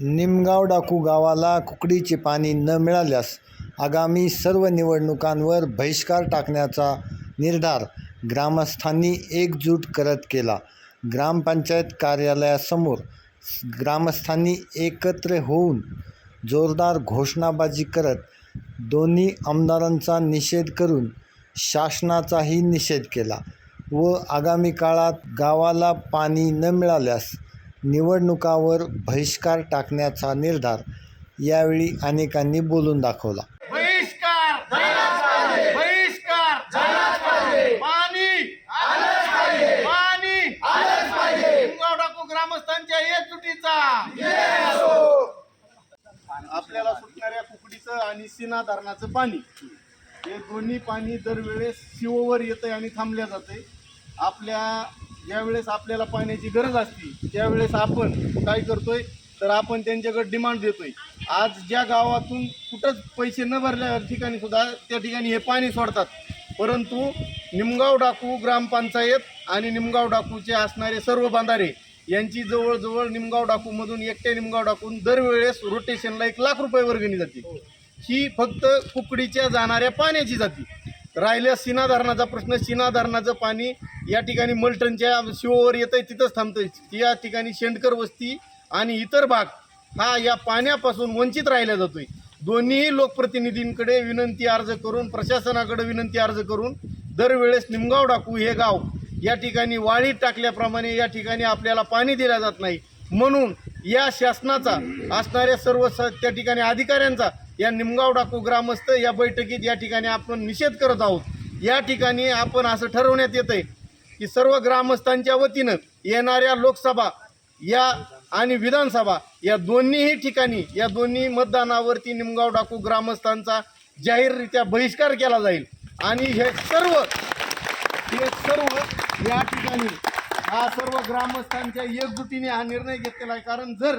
निमगाव डाकू गावाला कुकडीचे पाणी न मिळाल्यास आगामी सर्व निवडणुकांवर बहिष्कार टाकण्याचा निर्धार ग्रामस्थांनी एकजूट करत केला. ग्रामपंचायत कार्यालयासमोर ग्रामस्थांनी एकत्र होऊन जोरदार घोषणाबाजी करत दोन्ही आमदारांचा निषेध करून शासनाचाही निषेध केला व आगामी काळात गावाला पाणी न मिळाल्यास निवडणुकावर बहिष्कार टाकण्याचा निर्धार यावेळी अनेकांनी बोलून दाखवला. बहिष्कार बहिष्कार पाणी पाणी डाकू ग्रामस्थांच्या आपल्याला सुटणाऱ्या कुकडीचं आणि सीना धरणाचं पाणी. हे दोन्ही पाणी दरवेळेस शिववर येतंय आणि थांबल्या जाते आपल्या ज्यावेळेस आपल्याला पाण्याची गरज असते त्यावेळेस आपण काय करतोय? तर आपण त्यांच्याकडे डिमांड देतोय. आज ज्या गावातून कुठंच पैसे न भरल्या ठिकाणी सुद्धा त्या ठिकाणी हे पाणी सोडतात. परंतु निमगाव डाकू ग्रामपंचायत आणि निमगाव डाकूचे असणारे सर्व बांधारे यांची जवळजवळ निमगाव डाकूमधून एकट्या निमगाव डाकून दरवेळेस रोटेशनला एक लाख रुपये वर्गणी जाते. ही फक्त कुकडीच्या जाणाऱ्या पाण्याची जाती. राहिल्या सीना धरणाचा प्रश्न सीना धरणाचं पाणी या ठिकाणी मलटणच्या शिववर आहे तिथंच थांबतंय. या ठिकाणी शेंडकर वस्ती आणि इतर भाग हा या पाण्यापासून वंचित राहिला जातोय. दोन्हीही लोकप्रतिनिधींकडे विनंती अर्ज करून प्रशासनाकडे विनंती अर्ज करून दरवेळेस निमगाव डाकू हे गाव या ठिकाणी वाळीत टाकल्याप्रमाणे या ठिकाणी आपल्याला पाणी दिलं जात नाही. म्हणून या शासनाचा असणाऱ्या सर्व स त्या ठिकाणी अधिकाऱ्यांचा या निमगाव डाकू ग्रामस्थ या बैठकीत या ठिकाणी आपण निषेध करत आहोत. या ठिकाणी आपण असं ठरवण्यात येत आहे की सर्व ग्रामस्थांच्या वतीनं येणाऱ्या लोकसभा या आणि विधानसभा या दोन्हीही ठिकाणी या दोन्ही मतदानावरती निमगाव डाकू ग्रामस्थांचा जाहीररित्या बहिष्कार केला जाईल. आणि हे सर्व हे सर्व या ठिकाणी हा सर्व ग्रामस्थांच्या एकजुटीने हा निर्णय घेतलेला आहे. कारण जर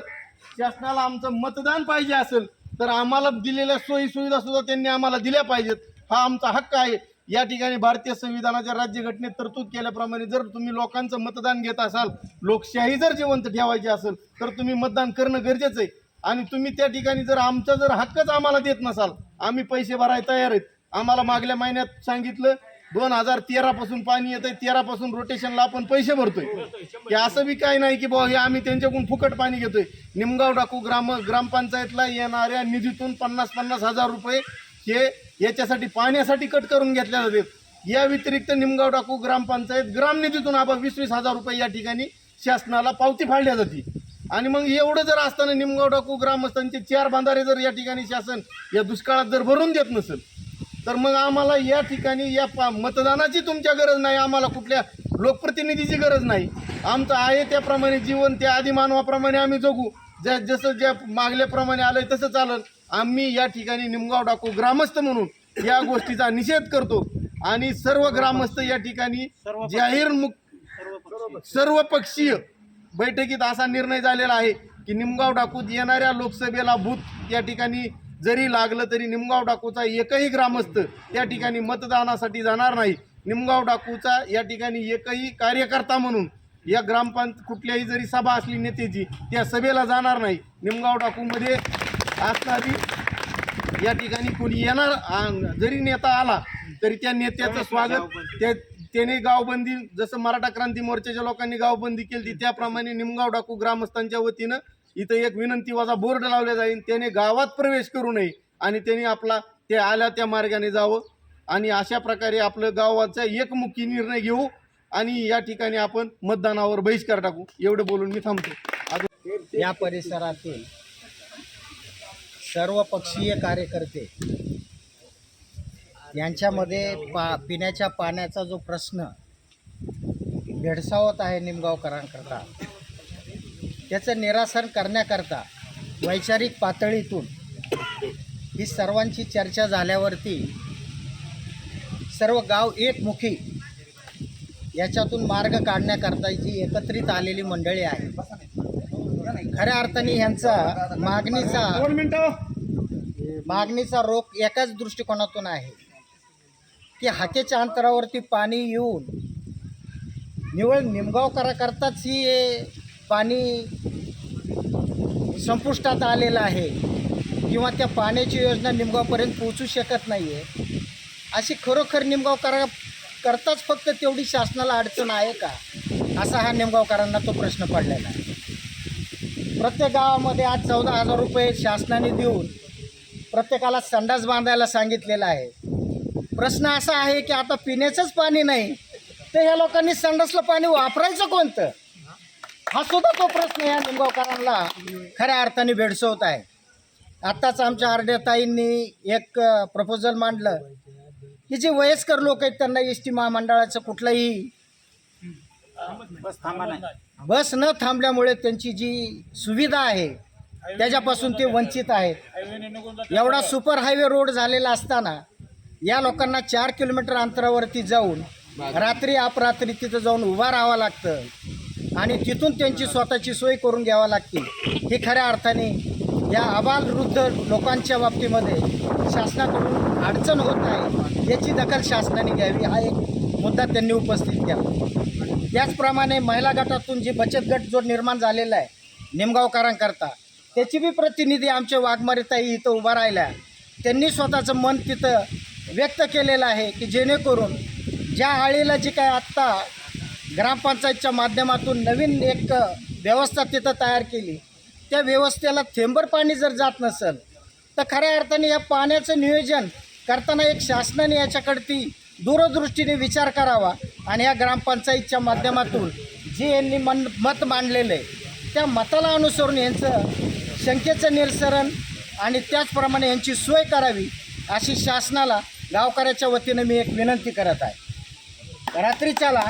शासनाला आमचं मतदान पाहिजे असेल तर आम्हाला दिलेल्या सोयी सुविधा सुद्धा त्यांनी आम्हाला दिल्या पाहिजेत. हा आमचा हक्क आहे. या ठिकाणी भारतीय संविधानाच्या राज्यघटनेत तरतूद केल्याप्रमाणे जर तुम्ही लोकांचं मतदान घेत असाल लोकशाही जर जिवंत ठेवायची असेल तर तुम्ही मतदान करणं गरजेचं आहे. आणि तुम्ही त्या ठिकाणी जर आमचा जर हक्कच आम्हाला देत नसाल आम्ही पैसे भरायला तयार आहेत. आम्हाला मागल्या महिन्यात सांगितलं दोन हजार तेरा पासून पाणी येतंय तेरा पासून रोटेशनला आपण पैसे भरतोय. की असं बी काय नाही की बुवा हे आम्ही त्यांच्याकडून फुकट पाणी घेतोय. निमगाव डाकू ग्राम ग्रामपंचायतला येणाऱ्या निधीतून पन्नास पन्नास हजार रुपये हे याच्यासाठी पाण्यासाठी कट करून घेतल्या जातात. या व्यतिरिक्त निमगाव डाकू ग्रामपंचायत ग्राम निधीतून आपण वीस वीस हजार रुपये या ठिकाणी शासनाला पावती फाडल्या जाते. आणि मग एवढं जर असताना निमगाव डाकू ग्रामस्थांचे चार बांधारे जर या ठिकाणी शासन या दुष्काळात जर भरून देत नसेल तर मग आम्हाला या ठिकाणी या पा मतदानाची तुमच्या गरज नाही आम्हाला कुठल्या लोकप्रतिनिधीची गरज नाही. आमचं आहे त्याप्रमाणे जीवन त्या आदिमानवाप्रमाणे आम्ही जगू. ज्या जसं ज्या मागल्याप्रमाणे आलं तसं चालेल. आम्ही या ठिकाणी निमगाव डाकू ग्रामस्थ म्हणून या गोष्टीचा निषेध करतो. आणि सर्व ग्रामस्थ या ठिकाणी जाहीर मुक सर्व पक्षीय बैठकीत असा निर्णय झालेला आहे की निमगाव डाकूत येणाऱ्या लोकसभेला बूथ या ठिकाणी जरी लागलं तरी निमगाव डाकूचा एकही ग्रामस्थ त्या ठिकाणी मतदानासाठी जाणार नाही. निमगाव डाकूचा या ठिकाणी एकही कार्यकर्ता म्हणून या ग्रामपंच कुठल्याही जरी सभा असली नेत्याची त्या सभेला जाणार नाही. निमगाव डाकूमध्ये असणारी या ठिकाणी कोणी येणार जरी नेता आला तरी त्या नेत्याचं स्वागत त्या त्याने गावबंदी जसं मराठा क्रांती मोर्चाच्या लोकांनी गावबंदी केली त्याप्रमाणे निमगाव डाकू ग्रामस्थांच्या वतीनं इथं एक विनंती वजा बोर्ड लावला जाईल त्याने गावात प्रवेश करू नये आणि त्यांनी आपला ते आल्या त्या मार्गाने जावं. आणि अशा प्रकारे आपलं गावाचा एकमुखी निर्णय घेऊ आणि या ठिकाणी आपण मतदानावर बहिष्कार टाकू. एवढं बोलून मी थांबतो. या परिसरातील सर्व पक्षीय कार्यकर्ते यांच्यामध्ये पा पिण्याच्या पाण्याचा जो प्रश्न भेडसावत आहे निमगावकरांकरता त्याचं निरासन करण्याकरता वैचारिक पातळीतून ही सर्वांची चर्चा झाल्यावरती सर्व गाव एकमुखी याच्यातून मार्ग काढण्याकरता जी एकत्रित आलेली मंडळी आहे. खऱ्या अर्थाने ह्यांचा मागणीचा मागणीचा रोख एकाच दृष्टिकोनातून आहे. की हाकेच्या अंतरावरती पाणी येऊन निवळ निमगावकराकरताच ही पाणी संपुष्टात आलेलं आहे किंवा त्या पाण्याची योजना निमगावपर्यंत पोहोचू शकत नाही आहे अशी खरोखर निमगावकरा करताच फक्त तेवढी शासनाला अडचण आहे का? असा हा निमगावकरांना तो प्रश्न पडलेला आहे. प्रत्येक गावामध्ये आज चौदा हजार रुपये शासनाने देऊन प्रत्येकाला संडास बांधायला सांगितलेला आहे. प्रश्न असा आहे की आता पिण्याचंच पाणी नाही तर ह्या लोकांनी संडासलं पाणी वापरायचं कोणतं? हा सुद्धा तो प्रश्न या निमगावकरांना खऱ्या अर्थाने भेडसवत आहे. आत्ताच आमच्या आरडेताईंनी एक प्रपोजल मांडलं. की जे वयस्कर लोक आहेत त्यांना एस टी महामंडळाचं कुठलंही बस न थांबल्यामुळे त्यांची जी सुविधा आहे त्याच्यापासून ते वंचित आहेत. एवढा सुपर हायवे रोड झालेला असताना या लोकांना चार किलोमीटर अंतरावरती जाऊन रात्री अपरात्री तिथं जाऊन उभा राहावं लागतं. आणि तिथून त्यांची स्वतःची सोय करून घ्यावा लागते ही खऱ्या अर्थाने या अबाल वृद्ध लोकांच्या बाबतीमध्ये शासनाकडून अडचण होत आहे याची दखल शासनाने घ्यावी हा एक मुद्दा त्यांनी उपस्थित केला. त्याचप्रमाणे महिला गटातून जी बचत गट जो निर्माण झालेला आहे निमगावकरांकरता त्याची बी प्रतिनिधी आमचे वाघमारेताई इथं उभा राहिल्या. त्यांनी स्वतःचं मन तिथं व्यक्त केलेलं आहे की जेणेकरून ज्या आळीला जी काय आत्ता ग्रामपंचायतच्या माध्यमातून नवीन एक व्यवस्था तिथं तयार केली. त्या व्यवस्थेला थेंबर पाणी जर जात नसेल तर खऱ्या अर्थाने या पाण्याचं नियोजन करताना एक शासनाने याच्याकडती दूरदृष्टीने विचार करावा आणि या ग्रामपंचायतच्या माध्यमातून जे यांनी मन मत मांडलेलं आहे त्या मताला अनुसरून यांचं शंकेचं निरसरण आणि त्याचप्रमाणे यांची सोय करावी अशी शासनाला गावकऱ्याच्या वतीनं मी एक विनंती करत आहे. रात्रीच्याला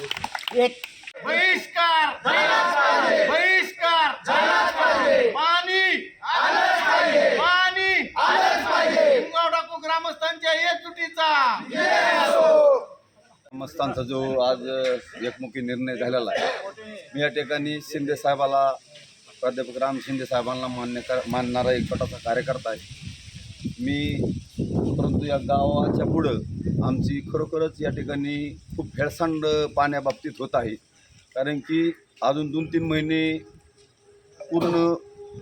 एक. बहिष्कार. बहिष्कार. पाणी. पाणी. ग्रामस्थांच्या एकजुटीचा ग्रामस्थांचा जो आज एकमुखी निर्णय झालेला आहे मी या ठिकाणी शिंदे साहेबाला प्राध्यापक राम शिंदे साहेबांना मान्य कर मानणारा एक छोटासा कार्यकर्ता आहे. मी परंतु या गावाच्या पुढं आमची खरोखरच या ठिकाणी खूप भेळसांड पाण्याबाबतीत होत आहे. कारण की अजून दोन तीन महिने पूर्ण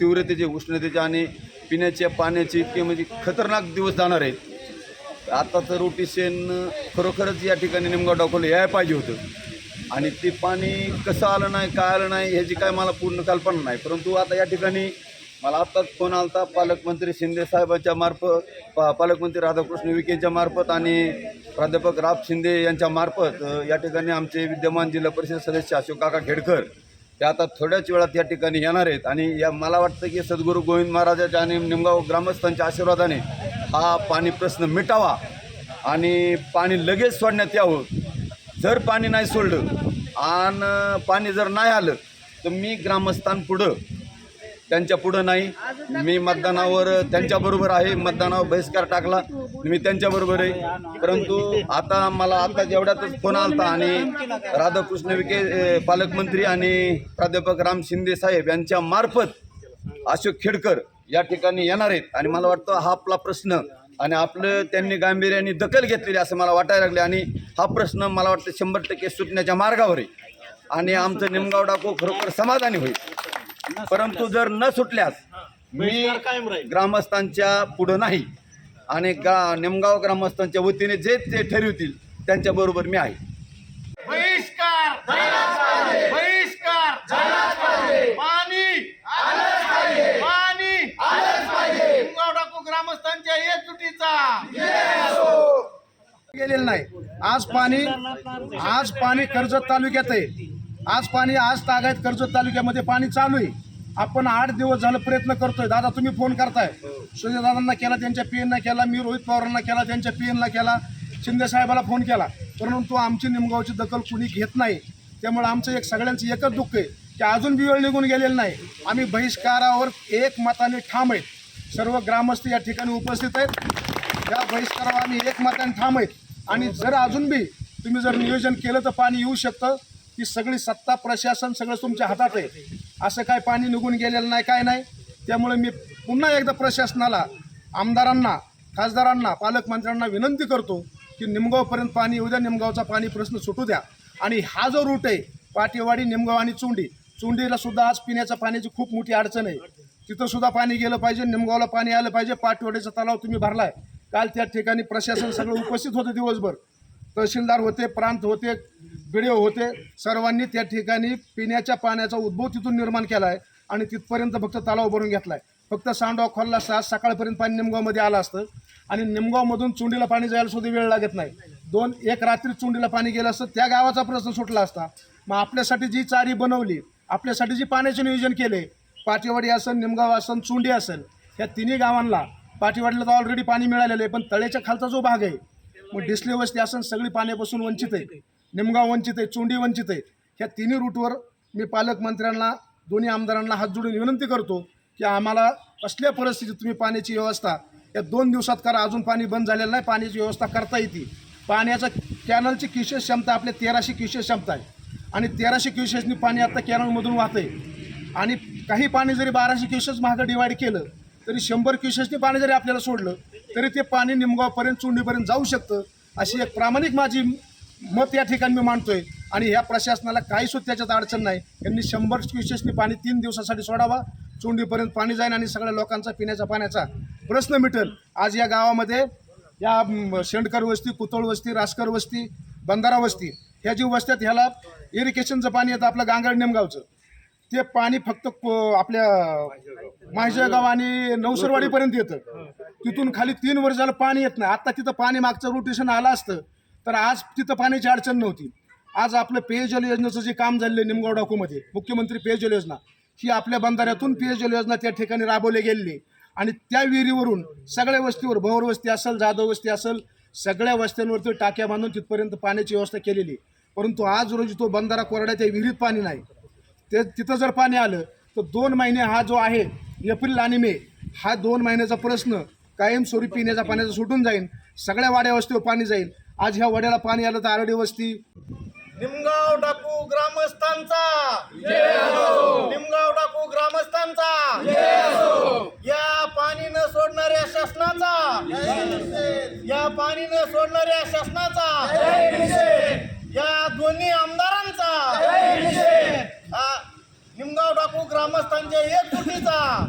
तीव्रतेचे उष्णतेचे आणि पिण्याच्या पाण्याचे इतके म्हणजे खतरनाक दिवस जाणार आहेत. आताचं रोटेशन खरोखरच या ठिकाणी निमगाव डाकोला यायला पाहिजे होतं. आणि ते पाणी कसं आलं नाही काय आलं नाही ह्याची काय मला पूर्ण कल्पना नाही. परंतु आता या ठिकाणी मला आत्ताच फोन आलता पालकमंत्री शिंदे साहेबांच्या मार्फत पा पालकमंत्री राधाकृष्ण विखेंच्या मार्फत आणि प्राध्यापक राब शिंदे यांच्या मार्फत या ठिकाणी आमचे विद्यमान जिल्हा परिषद सदस्य अशोक काका खेडकर ते आता थोड्याच वेळात या ठिकाणी येणार आहेत. आणि या मला वाटतं की सद्गुरू गोविंद महाराजाच्या आणि निमगाव ग्रामस्थांच्या आशीर्वादाने हा पाणी प्रश्न मिटावा आणि पाणी लगेच सोडण्यात यावं. जर पाणी नाही सोडलं आणि पाणी जर नाही आलं तर मी ग्रामस्थांपुढं त्यांच्या पुढं नाही. मी मतदानावर त्यांच्याबरोबर आहे. मतदानावर बहिष्कार टाकला. मी त्यांच्याबरोबर आहे. परंतु आता मला आता जेवढ्यातच फोन आलता आणि राधाकृष्ण विखे पालकमंत्री आणि प्राध्यापक राम शिंदे साहेब यांच्या मार्फत अशोक खेडकर या ठिकाणी येणार आहेत. आणि मला वाटतं हा आपला प्रश्न आणि आपलं त्यांनी गांभीर्याने दखल घेतलेली असं मला वाटायला लागले. आणि हा प्रश्न मला वाटतं शंभर टक्के सुटण्याच्या मार्गावर आहे. आणि आमचं निमगाव डाको खरोखर समाधानी होईल. परंतु जर न सुटल्यास मी ग्रामस्थांच्या पुढं नाही. आणि गा निमगाव ग्रामस्थांच्या वतीने जे ते ठरवतील त्यांच्याबरोबर मी आहे. बहिष्कार! बहिष्कार! पाणी पाणी निमगाव डाकू ग्रामस्थांच्या एकजुटीचा गेलेलं नाही. आज पाणी आज पाणी कर्जत तालुक्यात आहे. आज पाणी आज तागायत कर्जत तालुक्यामध्ये पाणी चालू आहे. आपण आठ दिवस झालं प्रयत्न करतोय. दादा तुम्ही फोन करताय. सूर्यदादांना केला त्यांच्या पी एनला केला मी रोहित पवारांना केला त्यांच्या पी एनला केला शिंदे साहेबाला फोन केला. परंतु आमची निमगावची दखल कुणी घेत नाही. त्यामुळे आमचं एक सगळ्यांचं एकच दुःख आहे की अजून बी वेळ निघून गेलेलं नाही. आम्ही बहिष्कारावर एक मताने ठाम आहेत. सर्व ग्रामस्थ या ठिकाणी उपस्थित आहेत. या बहिष्कारावर आम्ही एक मताने ठाम आहेत. आणि जर अजून बी तुम्ही जर नियोजन केलं तर पाणी येऊ शकतं. ही सगळी सत्ता प्रशासन सगळं तुमच्या हातात आहे. असं काय पाणी निघून गेलेलं नाही काय नाही. त्यामुळे मी पुन्हा एकदा प्रशासनाला आमदारांना खासदारांना पालकमंत्र्यांना विनंती करतो की निमगावपर्यंत पाणी येऊ द्या निमगावचा पाणी प्रश्न सुटू द्या. आणि हा जो रूट आहे पाटेवाडी निमगाव आणि चुंडी चुंडीला सुद्धा आज पिण्याच्या पाण्याची खूप मोठी अडचण आहे. तिथं सुद्धा पाणी गेलं पाहिजे निमगावला पाणी आलं पाहिजे पाटवड्याचा तलाव तुम्ही भरलाय. काल त्या ठिकाणी प्रशासन सगळं उपस्थित होतं दिवसभर. तहसीलदार होते प्रांत होते व्हिडिओ होते. सर्वांनी त्या ठिकाणी पिण्याच्या पाण्याचा उद्भव तिथून निर्माण केला आहे आणि तिथपर्यंत फक्त तलाव भरून घेतला आहे फक्त सांडवा खोलला असता सकाळपर्यंत पाणी निमगावमध्ये आलं असतं. आणि निमगावमधून चुंडीला पाणी जायला सुद्धा वेळ लागत नाही. दोन एक रात्री चुंडीला पाणी गेलं असतं त्या गावाचा प्रश्न सुटला असता. मग आपल्यासाठी जी चारी बनवली आपल्यासाठी जी पाण्याचे नियोजन केले पाटीवाडी असेल निमगाव असेल चुंडी असेल ह्या तिन्ही गावांना पाटीवाडीला तर ऑलरेडी पाणी मिळालेलं आहे पण तळ्याच्या खालचा जो भाग आहे मग डिस्ले वस्ती असेल सगळी पाण्यापासून वंचित आहे. निमगाव वंचित आहे चुंडी वंचित आहे ह्या तिन्ही रूटवर मी पालकमंत्र्यांना दोन्ही आमदारांना हात जोडून विनंती करतो की आम्हाला कसल्या परिस्थितीत तुम्ही पाण्याची व्यवस्था या दोन दिवसात करा अजून पाणी बंद झालेलं नाही पाण्याची व्यवस्था करता येते. पाण्याचा कॅनलची क्युसेस क्षमता आपल्या तेराशे क्युसेस क्षमता आहे. आणि तेराशे क्युसेसनी पाणी आता कॅनलमधून वाहतंय. आणि काही पाणी जरी बाराशे क्युसेस मागं डिवाईड केलं तरी शंभर क्युसेसनी पाणी जरी आपल्याला सोडलं तरी ते पाणी निमगावपर्यंत चोंडीपर्यंत जाऊ शकतं अशी एक प्रामाणिक माझी मत या ठिकाणी मी मांडतोय. आणि ह्या प्रशासनाला काही सुद्धा त्याच्यात अडचण नाही. यांनी शंभर क्युसेसनी पाणी तीन दिवसासाठी सोडावा. चोंडीपर्यंत पाणी जाईल आणि सगळ्या लोकांचा पिण्याचा पाण्याचा प्रश्न मिटेल. आज या गावामध्ये या शेंडकर वस्ती कुतोळ वस्ती रासकर वस्ती बंधारा वस्ती ह्या जी वस्त्यात ह्याला इरिगेशनचं पाणी येतं आपलं गांगड नेमगावचं. ते पाणी फक्त आपल्या माहिजळगाव आणि नवसरवाडीपर्यंत येतं. तिथून खाली तीन वर्ष झालं पाणी येत नाही. आता तिथं पाणी मागचं रोटेशन आलं असतं. तर आज तिथं पाण्याची अडचण नव्हती. आज आपलं पेयजल योजनेचं जे काम झालेलं आहे निमगाव डाकूमध्ये मुख्यमंत्री पेयजल योजना ही आपल्या बंधाऱ्यातून पेयजल योजना त्या ठिकाणी राबवली गेलेली आणि त्या विहिरीवरून सगळ्या वस्तीवर भवर वस्ती असेल जाधव वस्ती असेल सगळ्या वस्त्यांवरती टाक्या बांधून तिथपर्यंत पाण्याची व्यवस्था केलेली परंतु आज रोजी तो बंधारा कोरडा त्या विहिरीत पाणी नाही. ते तिथं जर पाणी आलं तर दोन महिने हा जो आहे एप्रिल आणि मे हा दोन महिन्याचा प्रश्न कायमस्वरूपी पिण्याचा पाण्याचा सुटून जाईल सगळ्या वाड्या वस्तीवर पाणी जाईल. आज ह्या वड्याला पाणी आलं तर आरडी वस्ती. निमगाव डाकू ग्रामस्थांचा. निमगाव डाकू ग्रामस्थांचा. या पाणी न सोडणाऱ्या शासनाचा. या पाणी न सोडणाऱ्या शासनाचा. या दोन्ही आमदारांचा. निमगाव डाकू ग्रामस्थांच्या एकजुटीचा.